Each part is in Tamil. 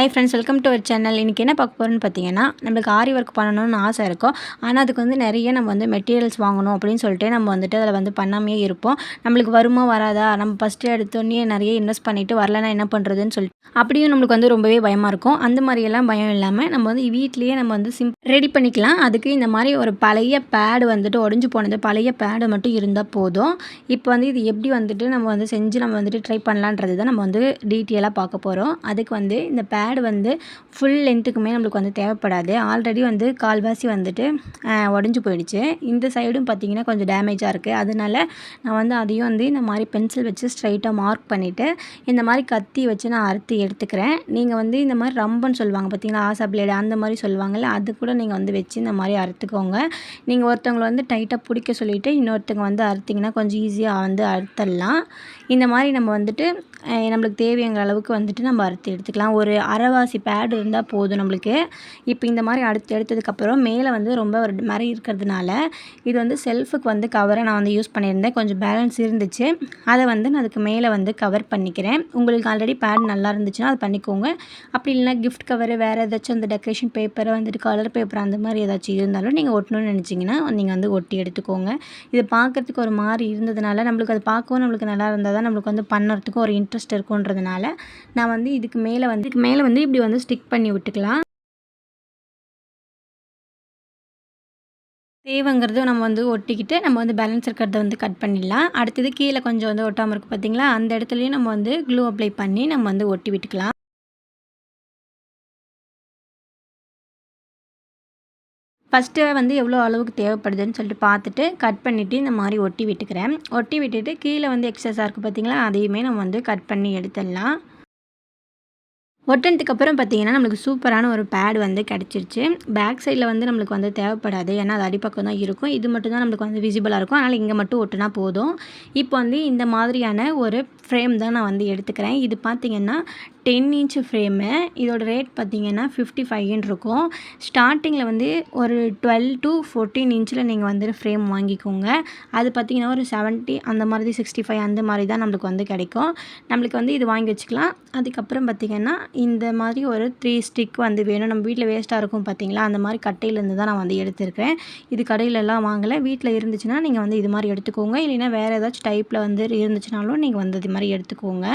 Hi friends welcome to our channel இன்றைக்கி என்ன பார்க்க போகிறோன்னு பார்த்தீங்கன்னா நம்மளுக்கு ஆரி ஒர்க் பண்ணணும்னு ஆசை இருக்கும். ஆனால் அதுக்கு வந்து நிறைய நம்ம வந்து மெட்டீரியல்ஸ் வாங்கணும் அப்படின்னு சொல்லிட்டு நம்ம வந்துட்டு அதில் வந்து பண்ணாமையே இருப்போம். நம்மளுக்கு வருமா வராதா? நம்ம ஃபஸ்ட்டு எடுத்தோடனே நிறைய இன்வெஸ்ட் பண்ணிவிட்டு வரலனா என்ன பண்ணுறதுன்னு சொல்லிட்டு. அப்படியும் நம்மளுக்கு வந்து ரொம்பவே பயமாக இருக்கும். அந்த மாதிரியெல்லாம் பயம் இல்லாமல் நம்ம வந்து வீட்லேயே நம்ம வந்து சிம் ரெடி பண்ணிக்கலாம். அதுக்கு இந்த மாதிரி ஒரு பழைய பேடு வந்துட்டு உடஞ்சி போனது பழைய பேடு மட்டும் இருந்தால் போதும். இப்போ வந்து இது எப்படி வந்துட்டு நம்ம வந்து செஞ்சு நம்ம வந்துட்டு ட்ரை பண்ணலான்றது தான் நம்ம வந்து டீட்டெயிலாக பார்க்க போகிறோம் அதுக்கு வந்து இந்த பேட் வந்து ஃபுல் லென்த்துக்குமே நம்மளுக்கு வந்து தேவைப்படாது. ஆல்ரெடி வந்து கால்வாசி வந்துட்டு உடஞ்சி போயிடுச்சு. இந்த சைடும் பார்த்திங்கன்னா கொஞ்சம் டேமேஜாக இருக்குது அதனால நான் வந்து அதையும் வந்து இந்த மாதிரி பென்சில் வச்சு ஸ்ட்ரைட்டாக மார்க் பண்ணிவிட்டு இந்த மாதிரி கத்தி வச்சு நான் அறுத்து எடுத்துக்கிறேன். நீங்கள் வந்து இந்த மாதிரி ரம்பன்னு சொல்லுவாங்க பார்த்தீங்களா ஆசா பிளேடு அந்த மாதிரி சொல்லுவாங்கள்ல அது கூட நீங்கள் வந்து வச்சு இந்த மாதிரி அறுத்துக்கோங்க. நீங்கள் ஒருத்தவங்களை வந்து டைட்டாக பிடிக்க சொல்லிவிட்டு இன்னொருத்தவங்க வந்து அறுத்திங்கன்னா கொஞ்சம் ஈஸியாக வந்து அறுத்தரலாம். இந்த மாதிரி நம்ம வந்துட்டு நம்மளுக்கு தேவைங்கிற அளவுக்கு வந்துட்டு நம்ம அறுத்து எடுத்துக்கலாம். ஒரு அரைவாசி பேடு இருந்தால் போதும் நம்மளுக்கு. இப்போ இந்த மாதிரி அடுத்து எடுத்ததுக்கப்புறம் மேலே வந்து ரொம்ப ஒரு மாதிரி இருக்கிறதுனால இது வந்து செல்ஃபுக்கு வந்து கவரை நான் வந்து யூஸ் பண்ணியிருந்தேன். கொஞ்சம் பேலன்ஸ் இருந்துச்சு. அதை வந்து நான் அதுக்கு மேலே வந்து கவர் பண்ணிக்கிறேன். உங்களுக்கு ஆல்ரெடி பேட் நல்லா இருந்துச்சுன்னா அது பண்ணிக்கோங்க. அப்படி இல்லைனா கிஃப்ட் கவர் வேறு ஏதாச்சும் அந்த டெக்கரேஷன் பேப்பர் வந்துட்டு கலர் பேப்பர் அந்த மாதிரி ஏதாச்சும் இருந்தாலும் நீங்கள் ஒட்டணும்னு நினச்சிங்கன்னா நீங்கள் வந்து ஒட்டி எடுத்துக்கோங்க. இது பார்க்குறதுக்கு ஒரு மாதிரி இருந்ததுனால நம்மளுக்கு அது பார்க்கவும் நம்மளுக்கு நல்லா இருந்தால் தான் நம்மளுக்கு வந்து பண்ணுறதுக்கு ஒரு இன்ட்ரெஸ்ட் இருக்குன்றதுனால நான் வந்து இதுக்கு மேலே வந்து இதுக்கு மேலே வந்து இப்படி வந்து ஸ்டிக் பண்ணி விட்டுக்கலாம். தேவைங்கிறது நம்ம வந்து ஒட்டிக்கிட்டு நம்ம வந்து பேலன்ஸ் இருக்கிறத வந்து கட் பண்ணிடலாம். அடுத்தது கீழே கொஞ்சம் வந்து ஒட்டாமல் இருக்குது பார்த்தீங்களா அந்த இடத்துலையும் நம்ம வந்து க்ளூ அப்ளை பண்ணி நம்ம வந்து ஒட்டி விட்டுக்கலாம். ஃபஸ்ட்டு வந்து எவ்வளோ அளவுக்கு தேவைப்படுதுன்னு சொல்லிட்டு பார்த்துட்டு கட் பண்ணிவிட்டு இந்த மாதிரி ஒட்டி விட்டுக்கிறேன். ஒட்டி விட்டுட்டு கீழே வந்து எக்ஸஸாக இருக்குது பார்த்தீங்களா அதையுமே நம்ம வந்து கட் பண்ணி எடுத்துடலாம். ஒட்டினதுக்கு அப்புறம் பார்த்தீங்கன்னா நம்மளுக்கு சூப்பரான ஒரு பேட் வந்து கிடச்சிருச்சு. பேக் சைடில் வந்து நம்மளுக்கு வந்து தேவைப்படாது. ஏன்னா அது அடிப்பக்கம் தான் இருக்கும். இது மட்டும் தான் நம்மளுக்கு வந்து விசிபிளாக இருக்கும். அதனால் இங்கே மட்டும் ஒட்டினா போதும். இப்போ வந்து இந்த மாதிரியான ஒரு ஃப்ரேம் தான் நான் வந்து எடுத்துக்கிறேன். இது பார்த்திங்கன்னா டென் இன்ச் ஃப்ரேமு. இதோட ரேட் பார்த்திங்கன்னா ஃபிஃப்டி ஃபைவ்னு இருக்கும். ஸ்டார்டிங்கில் வந்து ஒரு டுவெல் டு ஃபோர்டீன் இன்ச்சில் நீங்கள் வந்து ஃப்ரேம் வாங்கிக்கோங்க. அது பார்த்திங்கன்னா ஒரு செவன்ட்டி அந்த மாதிரி சிக்ஸ்டி ஃபைவ் அந்த மாதிரி தான் நம்மளுக்கு வந்து கிடைக்கும். நம்மளுக்கு வந்து இது வாங்கி வச்சுக்கலாம். அதுக்கப்புறம் பார்த்திங்கன்னா இந்த மாதிரி ஒரு த்ரீ ஸ்டிக் வந்து வேணும். நம்ம வீட்டில் வேஸ்ட்டாக இருக்கும் பார்த்திங்களா? அந்த மாதிரி கட்டையிலேருந்து தான் நான் வந்து எடுத்துருக்கேன் இது கடையிலலாம் வாங்கலை. வீட்டில் இருந்துச்சுன்னா நீங்கள் வந்து இது மாதிரி எடுத்துக்கோங்க. இல்லைன்னா வேறு ஏதாச்சும் டைப்பில் வந்து இருந்துச்சுனாலும் நீங்கள் வந்து இது மாதிரி எடுத்துக்கோங்க.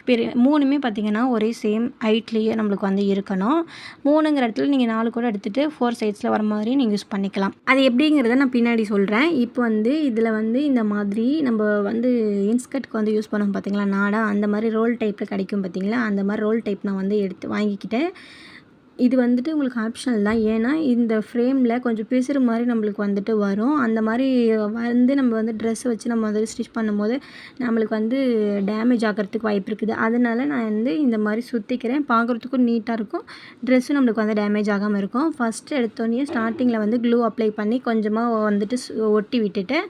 இப்போ மூணுமே பார்த்திங்கன்னா ஒரே சேம் ஹைட்லேயே நம்மளுக்கு வந்து இருக்கணும். மூணுங்கிற இடத்துல நீங்கள் நாலு கூட எடுத்துகிட்டு ஃபோர் சைட்ஸில் வர மாதிரி நீங்கள் யூஸ் பண்ணிக்கலாம். அது எப்படிங்கிறத நான் பின்னாடி சொல்கிறேன் இப்போ வந்து இதில் வந்து இந்த மாதிரி நம்ம வந்து இன்ஸ்கர்ட்க்கு வந்து யூஸ் பண்ணோம் பார்த்தீங்களா நாடா அந்த மாதிரி ரோல் டைப்பில் கிடைக்கும் பார்த்தீங்களா அந்த மாதிரி ரோல் டைப் நான் வந்து எடுத்து வாங்கிக்கிட்டேன். இது வந்துட்டு உங்களுக்கு ஆப்ஷனல் தான். ஏன்னா இந்த ஃப்ரேமில் கொஞ்சம் பிசுறு மாதிரி நம்மளுக்கு வந்துட்டு வரும். அந்த மாதிரி வந்து நம்ம வந்து ட்ரெஸ்ஸை வச்சு நம்ம வந்து ஸ்டிச் பண்ணும்போது நம்மளுக்கு வந்து டேமேஜ் ஆகிறதுக்கு வாய்ப்பு இருக்குது. அதனால் நான் வந்து இந்த மாதிரி சுற்றிக்கிறேன் பார்க்குறதுக்கும் நீட்டாக இருக்கும். ட்ரெஸ்ஸும் நம்மளுக்கு வந்து டேமேஜ் ஆகாமல் இருக்கும். ஃபஸ்ட்டு எடுத்தோடனே ஸ்டார்டிங்கில் வந்து க்ளூ அப்ளை பண்ணி கொஞ்சமாக வந்துட்டு ஒட்டி விட்டுட்டு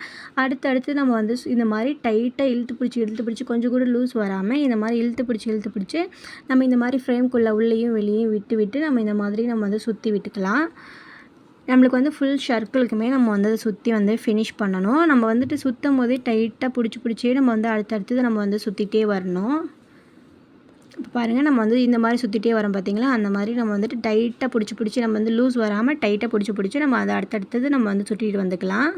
அடுத்தடுத்து நம்ம வந்து இந்த மாதிரி டைட்டாக இழுத்து பிடிச்சி இழுத்து பிடிச்சி கொஞ்சம் கூட லூஸ் வராமல் இந்த மாதிரி இழுத்து பிடிச்சி இழுத்து பிடிச்சி நம்ம இந்த மாதிரி ஃப்ரேம்குள்ளே உள்ளேயும் வெளியும் விட்டு விட்டு நம்ம இந்த மாதிரி நம்ம வந்து சுற்றி விட்டுக்கலாம். நம்மளுக்கு வந்து ஃபுல் சர்க்கிளுக்குமே நம்ம வந்து அதை சுற்றி வந்து ஃபினிஷ் பண்ணணும். நம்ம வந்துட்டு சுற்றும் போதே டைட்டாக பிடிச்சி பிடிச்சே நம்ம வந்து அடுத்தடுத்தது நம்ம வந்து சுற்றிட்டே வரணும். இப்போ பாருங்கள் நம்ம வந்து இந்த மாதிரி சுற்றிட்டே வரோம் பார்த்திங்களா அந்த மாதிரி நம்ம வந்துட்டு டைட்டாக பிடிச்சி பிடிச்சி நம்ம வந்து லூஸ் வராமல் டைட்டாக பிடிச்சி பிடிச்சி நம்ம அதை அடுத்தடுத்தது நம்ம வந்து சுற்றிட்டு வந்துக்கலாம்.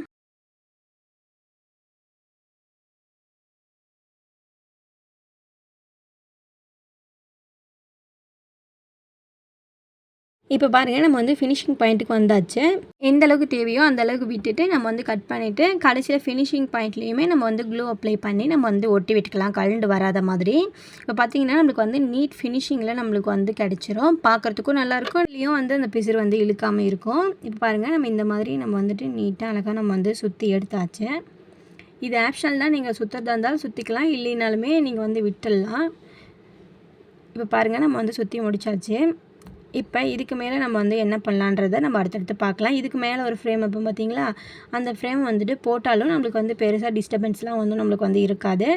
இப்போ பாருங்கள் நம்ம வந்து ஃபினிஷிங் பாயிண்ட்டுக்கு வந்தாச்சு. எந்த அளவுக்கு தேவையோ அந்த அளவுக்கு விட்டுட்டு நம்ம வந்து கட் பண்ணிவிட்டு கடைசியில் ஃபினிஷிங் பாயிண்ட்லேயுமே நம்ம வந்து க்ளூ அப்ளை பண்ணி நம்ம வந்து ஒட்டி விட்டுக்கலாம் கலண்டு வராத மாதிரி. இப்போ பார்த்திங்கன்னா நம்மளுக்கு வந்து நீட் ஃபினிஷிங்கில் நம்மளுக்கு வந்து கிடச்சிரும். பார்க்குறதுக்கும் நல்லாயிருக்கும் இல்லையும் வந்து அந்த பிசிறு வந்து இழுக்காமல் இருக்கும். இப்போ பாருங்கள் நம்ம இந்த மாதிரி நம்ம வந்துட்டு நீட்டாக அழகாக நம்ம வந்து சுற்றி எடுத்தாச்சு. இது ஆப்ஷனல் தான் நீங்கள் சுற்றுறதா இருந்தாலும் சுற்றிக்கலாம் இல்லைனாலுமே நீங்கள் வந்து விட்டுடலாம். இப்போ பாருங்கள் நம்ம வந்து சுற்றி முடித்தாச்சு இப்போ இதுக்கு மேலே நம்ம வந்து என்ன பண்ணலான்றதை நம்ம அடுத்தடுத்து பார்க்கலாம். இதுக்கு மேலே ஒரு ஃப்ரேம் இப்போ பார்த்தீங்களா அந்த ஃப்ரேம் வந்துட்டு போட்டாலும் நம்மளுக்கு வந்து பெருசாக டிஸ்டர்பன்ஸ்லாம் வந்து நம்மளுக்கு வந்து இருக்காது.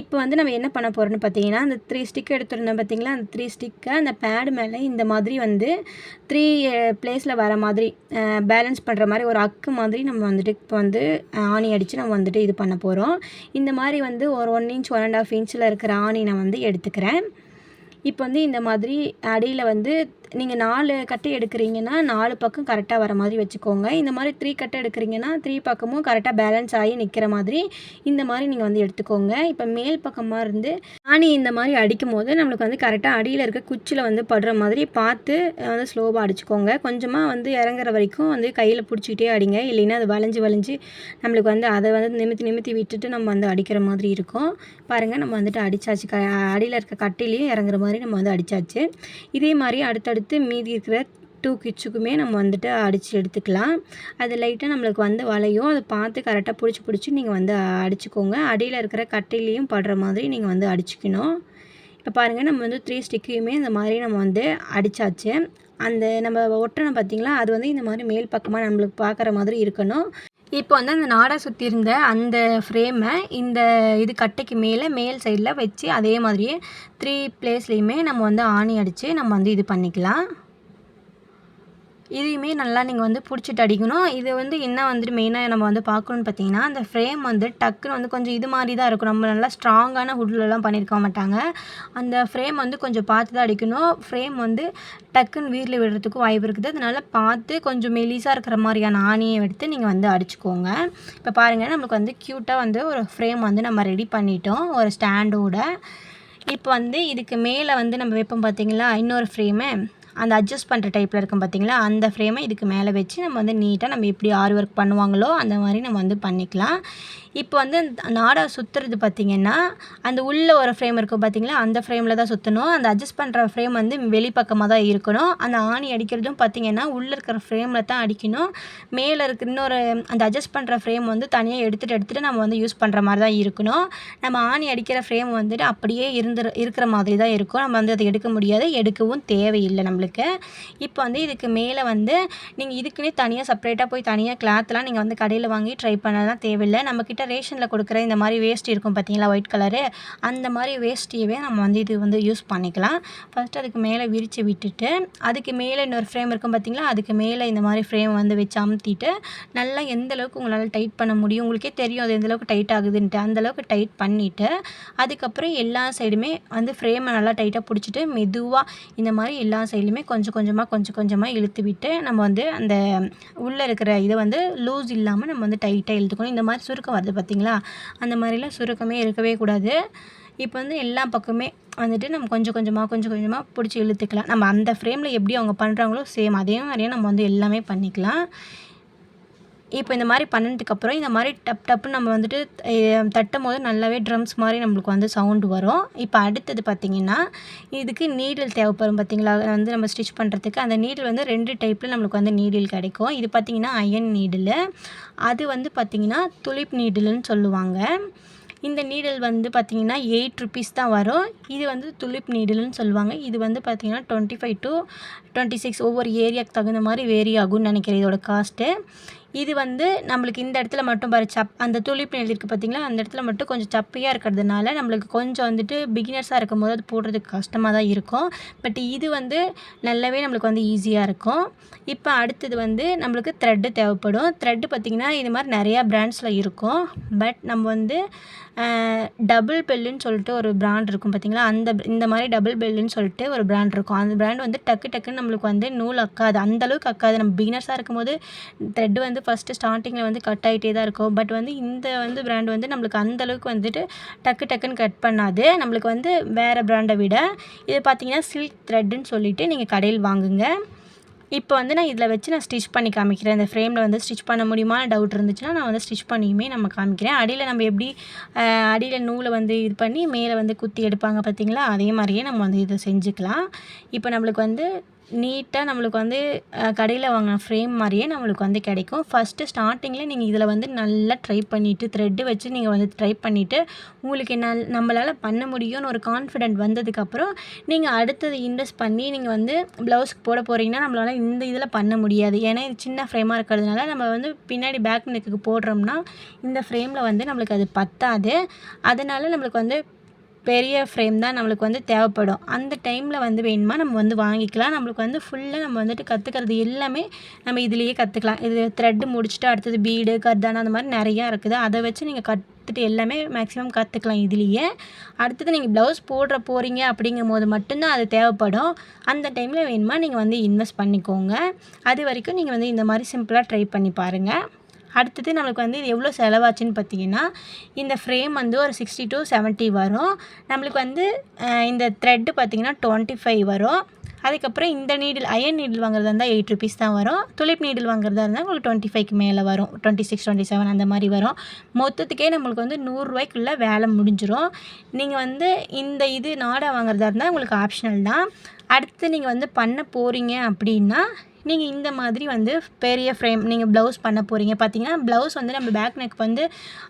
இப்போ வந்து நம்ம என்ன பண்ண போகிறோன்னு பார்த்தீங்கன்னா அந்த த்ரீ ஸ்டிக் எடுத்துருந்தோம் பார்த்தீங்களா அந்த த்ரீ ஸ்டிக்கை அந்த பேடு மேலே இந்த மாதிரி வந்து த்ரீ பிளேஸில் வர மாதிரி பேலன்ஸ் பண்ணுற மாதிரி ஒரு அக்கு மாதிரி நம்ம வந்துட்டு இப்போ வந்து ஆணி அடித்து நம்ம வந்துட்டு இது பண்ண போகிறோம் இந்த மாதிரி வந்து ஒரு one inch one and half இன்ச்சில் இருக்கிற ஆணி நான் வந்து எடுத்துக்கிறேன். இப்போ வந்து இந்த மாதிரி அடியில் வந்து நீங்கள் நாலு கட்டு எடுக்கிறீங்கன்னா நாலு பக்கம் கரெக்டாக வர மாதிரி வச்சுக்கோங்க. இந்த மாதிரி த்ரீ கட்டு எடுக்கிறீங்கன்னா த்ரீ பக்கமும் கரெக்டாக பேலன்ஸ் ஆகி நிற்கிற மாதிரி இந்த மாதிரி நீங்கள் வந்து எடுத்துக்கோங்க. இப்போ மேல் பக்கமாக இருந்து ஆணி இந்த மாதிரி அடிக்கும் போது நம்மளுக்கு வந்து கரெக்டாக அடியில் இருக்க குச்சியில் வந்து படுற மாதிரி பார்த்து வந்து ஸ்லோவாக அடிச்சுக்கோங்க. கொஞ்சமாக வந்து இறங்குற வரைக்கும் வந்து கையில் பிடிச்சிக்கிட்டே அடிங்க. இல்லைன்னா அது வளைஞ்சு வளைஞ்சு நம்மளுக்கு வந்து அதை வந்து நிமித்தி நிமித்தி விட்டுட்டு நம்ம வந்து அடிக்கிற மாதிரி இருக்கும். பாருங்கள் நம்ம வந்துட்டு அடித்தாச்சு க அடியில் இருக்க கட்டிலையும் இறங்குற மாதிரி நம்ம வந்து அடித்தாச்சு இதே மாதிரி அடுத்தடுத்து மீதி இருக்கிற டூ கிட்ஸுக்குமே நம்ம வந்துட்டு அடித்து எடுத்துக்கலாம். அது லைட்டாக நம்மளுக்கு வந்து வளையும். அதை பார்த்து கரெக்டாக பிடிச்சி பிடிச்சி நீங்கள் வந்து அடிச்சுக்கோங்க. அடியில் இருக்கிற கட்டையிலையும் படுற மாதிரி நீங்கள் வந்து அடிச்சுக்கணும். இப்போ பாருங்கள் நம்ம வந்து த்ரீ ஸ்டிக்கையுமே இந்த மாதிரி நம்ம வந்து அடித்தாச்சு அந்த நம்ம ஒட்டணும் பார்த்திங்களா அது வந்து இந்த மாதிரி மேல் பக்கமாக நம்மளுக்கு பார்க்குற மாதிரி இருக்கணும். இப்போ வந்து அந்த நாடா சுற்றி இருந்த அந்த ஃப்ரேமை இந்த இது கட்டைக்கு மேலே மேல் சைடில் வச்சு அதே மாதிரியே த்ரீ பிளேஸ்லேயுமே நம்ம வந்து ஆணி அடித்து நம்ம வந்து இது பண்ணிக்கலாம். இதையுமே நல்லா நீங்கள் வந்து பிடிச்சிட்டு அடிக்கணும். இது வந்து என்ன வந்துட்டு மெயினாக நம்ம வந்து பார்க்கணுன்னு பார்த்தீங்கன்னா அந்த ஃப்ரேம் வந்து டக்குன்னு வந்து கொஞ்சம் இது மாதிரி தான் இருக்கும். நம்ம நல்லா ஸ்ட்ராங்கான ஹுட்லலாம் பண்ணியிருக்க மாட்டாங்க. அந்த ஃப்ரேம் வந்து கொஞ்சம் பார்த்து தான் அடிக்கணும். ஃப்ரேம் வந்து டக்குன்னு வீரில் விடுறதுக்கும் வாய்ப்பு இருக்குது. அதனால் பார்த்து கொஞ்சம் மெலிசாக இருக்கிற மாதிரியான ஆணியை எடுத்து நீங்கள் வந்து அடிச்சுக்கோங்க. இப்போ பாருங்கள் நம்மளுக்கு வந்து க்யூட்டாக வந்து ஒரு ஃப்ரேம் வந்து நம்ம ரெடி பண்ணிட்டோம். ஒரு ஸ்டாண்டோட இப்போ வந்து இதுக்கு மேலே வந்து நம்ம வைப்போம் பார்த்தீங்களா? இன்னொரு ஃப்ரேமு அந்த அட்ஜஸ்ட் பண்ணுற டைப்பில் இருக்கும் பார்த்தீங்களா அந்த ஃப்ரேமை இதுக்கு மேலே வச்சு நம்ம வந்து நீட்டாக நம்ம எப்படி ஆரி ஒர்க் பண்ணுவாங்களோ அந்த மாதிரி நம்ம வந்து பண்ணிக்கலாம். இப்போ வந்து நாடா சுற்றுறது பார்த்திங்கன்னா அந்த உள்ளே ஒரு ஃப்ரேம் இருக்கும் பார்த்திங்களா? அந்த ஃப்ரேமில் தான் சுற்றணும் அந்த அட்ஜஸ்ட் பண்ணுற ஃப்ரேம் வந்து வெளிப்பக்கமாக தான் இருக்கணும். அந்த ஆணி அடிக்கிறதும் பார்த்திங்கன்னா உள்ளே இருக்கிற ஃப்ரேமில் தான் அடிக்கணும். மேலே இருக்க இன்னொரு அந்த அட்ஜஸ்ட் பண்ணுற ஃப்ரேம் வந்து தனியாக எடுத்துகிட்டு எடுத்துகிட்டு நம்ம வந்து யூஸ் பண்ணுற மாதிரி தான் இருக்கணும். நம்ம ஆணி அடிக்கிற ஃப்ரேம் வந்துட்டு அப்படியே இருந்து இருக்கிற மாதிரி தான் இருக்கும். நம்ம வந்து அதை எடுக்க முடியாது. எடுக்கவும் தேவையில்லை நம்மளுக்கு. இப்போ வந்து இதுக்கு மேலே வந்து நீங்கள் இதுக்குன்னே தனியாக செப்பரேட்டாக போய் தனியாக கிளாத்லாம் நீங்கள் வந்து கடையில் வாங்கி ட்ரை பண்ணலாம். தேவையில்லை. நம்மக்கிட்ட ரேஷனில் கொடுக்குற இந்த மாதிரி வேஸ்ட் இருக்கும் பார்த்தீங்களா ஒயிட் கலரு அந்த மாதிரி வேஸ்ட்டியவே நம்ம வந்து இது வந்து யூஸ் பண்ணிக்கலாம். ஃபஸ்ட்டு அதுக்கு மேலே விரித்து விட்டுட்டு அதுக்கு மேலே இன்னொரு ஃப்ரேம் இருக்கும் பார்த்தீங்களா அதுக்கு மேலே இந்த மாதிரி ஃப்ரேம் வந்து வச்சு அமுத்திட்டு நல்லா எந்த அளவுக்கு உங்களால் டைட் பண்ண முடியும் உங்களுக்கே தெரியும் அது எந்தளவுக்கு டைட் ஆகுதுன்ட்டு அந்தளவுக்கு டைட் பண்ணிவிட்டு அதுக்கப்புறம் எல்லா சைடுமே வந்து ஃப்ரேமை நல்லா டைட்டாக பிடிச்சிட்டு மெதுவாக இந்த மாதிரி எல்லா சைட்லையுமே கொஞ்சம் கொஞ்சமாக கொஞ்சம் கொஞ்சமாக இழுத்து விட்டு நம்ம வந்து அந்த உள்ளே இருக்கிற இதை வந்து லூஸ் இல்லாமல் நம்ம வந்து டைட்டாக இழுத்துக்கணும். இந்த மாதிரி சுருக்கம் வருது பார்த்திங்களா? அந்த மாதிரிலாம் சுருக்கமே இருக்கவே கூடாது. இப்போ வந்து எல்லா பக்கமே வந்துட்டு நம்ம கொஞ்சம் கொஞ்சமாக கொஞ்சம் கொஞ்சமாக பிடிச்சி இழுத்துக்கலாம். நம்ம அந்த ஃப்ரேமில் எப்படி அவங்க பண்ணுறாங்களோ சேம் அதே மாதிரியே நம்ம வந்து எல்லாமே பண்ணிக்கலாம். இப்போ இந்த மாதிரி பண்ணதுக்கப்புறம் இந்த மாதிரி டப் டப்புன்னு நம்ம வந்துட்டு தட்டும் போது நல்லாவே ட்ரம்ஸ் மாதிரி நம்மளுக்கு வந்து சவுண்டு வரும். இப்போ அடுத்தது பார்த்திங்கன்னா இதுக்கு நீடில் தேவைப்படும் பார்த்திங்களா? வந்து நம்ம ஸ்டிச் பண்ணுறதுக்கு அந்த நீடில் வந்து ரெண்டு டைப்பில் நம்மளுக்கு வந்து நீடில் கிடைக்கும். இது பார்த்திங்கன்னா அயன் நீடில் அது வந்து பார்த்திங்கன்னா துளிப் நீடில்னு சொல்லுவாங்க. இந்த நீடல் வந்து பார்த்திங்கன்னா எயிட் ருபீஸ் தான் வரும். இது வந்து துளிப் நீடல்னு சொல்லுவாங்க. இது வந்து பார்த்திங்கன்னா twenty five to twenty six ஒவ்வொரு ஏரியாவுக்கு தகுந்த மாதிரி வேரி ஆகும்னு நினைக்கிறேன் இதோட காஸ்ட்டு இது வந்து நம்மளுக்கு இந்த இடத்துல மட்டும் பாரு சப் அந்த துளிப்பு எழுதியிருக்கு பார்த்தீங்களா அந்த இடத்துல மட்டும் கொஞ்சம் சப்பையாக இருக்கிறதுனால நம்மளுக்கு கொஞ்சம் வந்துட்டு பிகினர்ஸாக இருக்கும் போது அது போடுறதுக்கு கஷ்டமாக தான் இருக்கும். பட் இது வந்து நல்லாவே நம்மளுக்கு வந்து ஈஸியாக இருக்கும். இப்போ அடுத்தது வந்து நம்மளுக்கு த்ரெட்டு தேவைப்படும். த்ரெட்டு பார்த்திங்கன்னா இது மாதிரி நிறையா பிராண்ட்ஸில் இருக்கும். பட் நம்ம வந்து டபுள் பெல்லுன்னு சொல்லிட்டு ஒரு பிராண்ட் இருக்கும் பார்த்தீங்களா அந்த இந்த மாதிரி டபுள் பெல்லுன்னு சொல்லிட்டு ஒரு பிராண்ட் இருக்கும். அந்த பிராண்ட் வந்து டக்கு டக்குன்னு நம்மளுக்கு வந்து நூல் அக்காது. அந்தளவுக்கு அக்காது. நம்ம பிகினர்ஸாக இருக்கும்போது த்ரெட் வந்து ஃபஸ்ட்டு ஸ்டார்டிங்கில் வந்து கட் ஆகிட்டே தான் இருக்கும். பட் வந்து இந்த வந்து பிராண்ட் வந்து நம்மளுக்கு அந்தளவுக்கு வந்துட்டு டக்கு டக்குன்னு கட் பண்ணாது. நம்மளுக்கு வந்து வேறு பிராண்டை விட இது பார்த்திங்கன்னா சில்க் த்ரெட்டுன்னு சொல்லிவிட்டு நீங்கள் கடையில் வாங்குங்க. இப்போ வந்து நான் இதில் வச்சு நான் ஸ்டிச் பண்ணி காமிக்கிறேன். இந்த ஃப்ரேமில் வந்து ஸ்டிச் பண்ண முடியுமா? டவுட் இருந்துச்சுன்னா நான் வந்து ஸ்டிச் பண்ணியுமே நம்ம காமிக்கிறேன். அடியில் நம்ம எப்படி அடியில் நூலை வந்து இது பண்ணி மேலே வந்து குத்தி எடுப்பாங்க பார்த்தீங்களா அதே மாதிரியே நம்ம வந்து இதை செஞ்சுக்கலாம். இப்போ நம்மளுக்கு வந்து நீட்டாக நம்மளுக்கு வந்து கடையில் வாங்கின ஃப்ரேம் மாதிரியே நம்மளுக்கு வந்து கிடைக்கும். ஃபஸ்ட்டு ஸ்டார்டிங்கில் நீங்கள் இதில் வந்து நல்லா ட்ரை பண்ணிவிட்டு த்ரெட்டு வச்சு நீங்கள் வந்து ட்ரை பண்ணிவிட்டு உங்களுக்கு நல் நம்மளால் பண்ண முடியும்னு ஒரு கான்ஃபிடென்ட் வந்ததுக்கப்புறம் நீங்கள் அடுத்தது இன்வெஸ்ட் பண்ணி நீங்கள் வந்து ப்ளவுஸ்க்கு போட போகிறீங்கன்னா நம்மளால் இந்த இதில் பண்ண முடியாது. ஏன்னா இது சின்ன ஃப்ரேமாக இருக்கிறதுனால நம்ம வந்து பின்னாடி பேக் நெக்குக்கு போடுறோம்னா இந்த ஃப்ரேமில் வந்து நம்மளுக்கு அது பத்தாது. அதனால் நம்மளுக்கு வந்து பெரிய ஃப்ரேம் தான் நம்மளுக்கு வந்து தேவைப்படும். அந்த டைமில் வந்து வேணுமா நம்ம வந்து வாங்கிக்கலாம். நம்மளுக்கு வந்து ஃபுல்லாக நம்ம வந்துட்டு கற்றுக்கிறது எல்லாமே நம்ம இதுலேயே கற்றுக்கலாம் இது த்ரெட்டு முடிச்சுட்டு அடுத்தது பீடு கர்தானா அந்த மாதிரி நிறையா இருக்குது. அதை வச்சு நீங்கள் கட் எல்லாமே மேக்ஸிமம் கற்றுக்கலாம் இதுலேயே. அடுத்தது நீங்கள் ப்ளவுஸ் போடுற போகிறீங்க அப்படிங்கும் போது மட்டும்தான் அது தேவைப்படும். அந்த டைமில் வேணுமா நீங்கள் வந்து இன்வெஸ்ட் பண்ணிக்கோங்க. அது வரைக்கும் நீங்கள் வந்து இந்த மாதிரி சிம்பிளாக ட்ரை பண்ணி பாருங்கள் அடுத்தது நம்மளுக்கு வந்து இது எவ்வளோ செலவாச்சுன்னு பார்த்தீங்கன்னா இந்த ஃப்ரேம் வந்து ஒரு சிக்ஸ்டி டு செவன்ட்டி வரும். நம்மளுக்கு வந்து இந்த த்ரெட்டு பார்த்தீங்கன்னா டுவெண்ட்டி ஃபைவ் வரும். அதுக்கப்புறம் இந்த நீடில் அயன் நீடில் வாங்குறதா இருந்தால் எயிட் ருபீஸ் தான் வரும். துளிப் நீடில் வாங்குறதா இருந்தால் உங்களுக்கு டுவெண்ட்டி ஃபைவ்க்கு மேலே வரும். டுவெண்ட்டி சிக்ஸ் டுவெண்ட்டி செவன் அந்த மாதிரி வரும். மொத்தத்துக்கே நம்மளுக்கு வந்து நூறுரூவாய்க்குள்ளே வேலை முடிஞ்சிடும் நீங்கள் வந்து இந்த இது நாடா வாங்குறதா இருந்தால் உங்களுக்கு ஆப்ஷனல் தான். அடுத்து நீங்கள் வந்து பண்ண போகிறீங்க அப்படின்னா நீங்கள் இந்த மாதிரி வந்து பெரிய ஃப்ரேம் நீங்கள் ப்ளவுஸ் பண்ண போகிறீங்க பார்த்தீங்கன்னா ப்ளவுஸ் வந்து நம்ம பேக் நெக் வந்து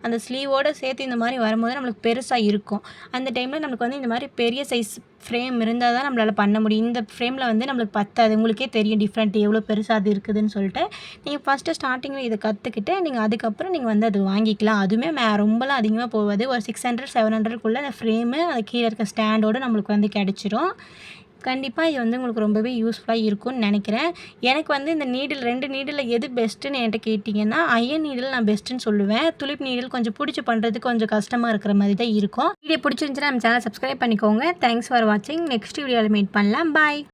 அந்த ஸ்லீவோடு சேர்த்து இந்த மாதிரி வரும்போது நம்மளுக்கு பெருசாக இருக்கும். அந்த டைமில் நம்மளுக்கு வந்து இந்த மாதிரி பெரிய சைஸ் ஃப்ரேம் இருந்தால் தான் நம்மளால் பண்ண முடியும். இந்த ஃப்ரேமில் வந்து நம்மளுக்கு பத்தாது. உங்களுக்கே தெரியும் டிஃப்ரெண்ட் எவ்வளோ பெருசாக அது இருக்குதுன்னு சொல்லிட்டு. நீங்கள் ஃபஸ்ட்டு ஸ்டார்டிங்கில் இதை கற்றுக்கிட்டு நீங்கள் அதுக்கப்புறம் நீங்கள் வந்து அது வாங்கிக்கலாம். அதுவுமே மே ரொம்பலாம் அதிகமாக போகாது. ஒரு சிக்ஸ் ஹண்ட்ரட் செவன் ஹண்ட்ரட்குள்ளே அந்த ஃப்ரேமு அது கீழே இருக்க ஸ்டாண்டோடு நம்மளுக்கு வந்து கிடச்சிரும். கண்டிப்பாக இது வந்து உங்களுக்கு ரொம்பவே யூஸ்ஃபுல்லாக இருக்கும்னு நினைக்கிறேன். எனக்கு வந்து இந்த நீடில் ரெண்டு நீடில் எது பெஸ்ட்டுன்னு என்கிட்ட கேட்டிங்கன்னா ஐயன் நீடில் நான் பெஸ்ட்டுன்னு சொல்லுவேன். துளிப் நீடில் கொஞ்சம் பிடிச்சி பண்ணுறதுக்கு கொஞ்சம் கஷ்டமாக இருக்கிற மாதிரி தான் இருக்கும். வீடியோ பிடிச்சிருந்துச்சுன்னா நம்ம சேனல் சப்ஸ்கிரைப் பண்ணிக்கோங்க. தேங்க்ஸ் ஃபார் வாட்சிங் நெக்ஸ்ட் வீடியோவில் மீட் பண்ணலாம். பாய்